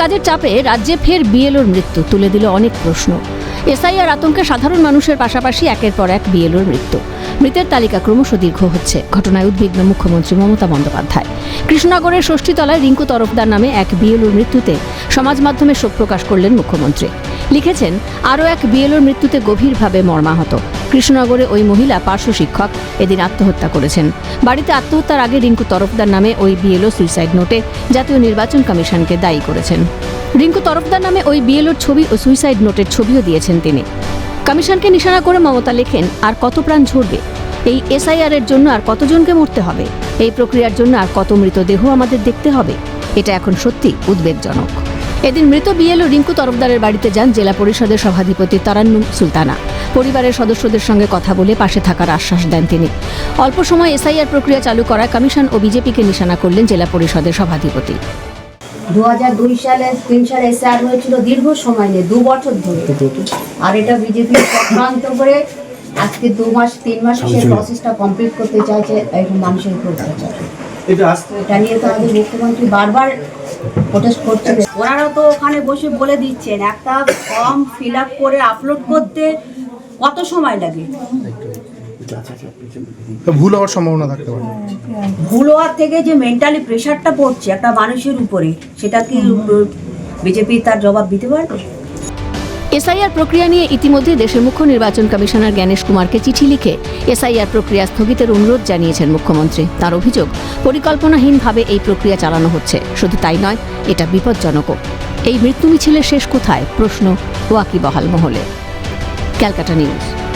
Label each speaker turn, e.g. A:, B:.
A: কাজের চাপে রাজ্যে ফের বিএলওর মৃত্যু তুলে দিল অনেক প্রশ্ন। এসআইআর আতঙ্কে সাধারণ মানুষের পাশাপাশি একের পর এক বিএলওর মৃত্যু। মৃতের তালিকা ক্রমশ দীর্ঘ হচ্ছে। ঘটনায় উদ্বিগ্ন মুখ্যমন্ত্রী মমতা বন্দ্যোপাধ্যায়। কৃষ্ণনগরের ষষ্ঠীতলায় রিঙ্কু তরফদার নামে এক বিএলওর মৃত্যুতে সমাজ মাধ্যমে শোক প্রকাশ করলেন মুখ্যমন্ত্রী। লিখেছেন, আরও এক বিএলওর মৃত্যুতে গভীরভাবে মর্মাহত। কৃষ্ণনগরে ওই মহিলা পার্শ্ব শিক্ষক এদিন আত্মহত্যা করেছেন। বাড়িতে আত্মহত্যার আগে রিঙ্কু তরফদার নামে ওই বিএলও সুইসাইড নোটে জাতীয় নির্বাচন কমিশনকে দায়ী করেছেন। রিঙ্কু তরফদার নামে ওই বিএলওর ছবি ও সুইসাইড নোটের ছবিও দিয়েছেন তিনি। কমিশনকে নিশানা করে মমতা লেখেন, আর কত প্রাণ ঝরবে? এই এসআইআর এর জন্য আর কতজনকে মরতে হবে? এই প্রক্রিয়ার জন্য আর কত মৃতদেহ আমাদের দেখতে হবে? এটা এখন সত্যি উদ্বেগজনক। এদিন মৃত বিএলও রিঙ্কু তরফদারের বাড়িতে যান জেলা পরিষদের সভাধিপতি তারান্নুম সুলতানা। পরিবারের সদস্যদের সঙ্গে কথা বলে পাশে থাকার আশ্বাস দেন তিনি। অল্প সময় এসআইআর প্রক্রিয়া চালু করায় কমিশন ও বিজেপিকে নিশানা করলেন জেলা পরিষদের সভাধিপতি।
B: দু হাজার দুই সালে তিন সালে এসআর হয়েছিল দীর্ঘ সময় নিয়ে দু বছর ধরে। আর এটা বিজেপি চক্রান্ত করে আজকে দু মাস তিন মাস সেই প্রসেসটা কমপ্লিট করতে চাইছে এখন মানুষের উপর এটা নিয়ে তো আমাদের মুখ্যমন্ত্রী বারবার প্রোটেস্ট করছে। ওনারা তো ওখানে বসে বলে দিচ্ছেন একটা ফর্ম ফিল আপ করে আপলোড করতে কত সময় লাগে?
C: তো ভুল হওয়ার সম্ভাবনা থাকতে পারে।
B: ভুল হওয়ার থেকে যে মেন্টালি প্রেশারটা পড়ছে একটা মানুষের উপরে সেটা কি বিজেপি তার জবাব দিতে পারবে?
A: এসআইআর প্রক্রিয়া নিয়ে ইতিমধ্যে দেশের মুখ্য নির্বাচন কমিশনার জ্ঞানেশ কুমারকে চিঠি লিখে এসআইআর প্রক্রিয়া স্থগিতের অনুরোধ জানিয়েছেন মুখ্যমন্ত্রী। তার অভিযোগ পরিকল্পনাহীনভাবে এই প্রক্রিয়া চালানো হচ্ছে। শুধু তাই নয় এটা বিপজ্জনকও। এই মৃত্যু মিছিলের শেষ কোথায়? প্রশ্ন ওয়াকিবহাল মহলে। ক্যালকাটা নিউজ।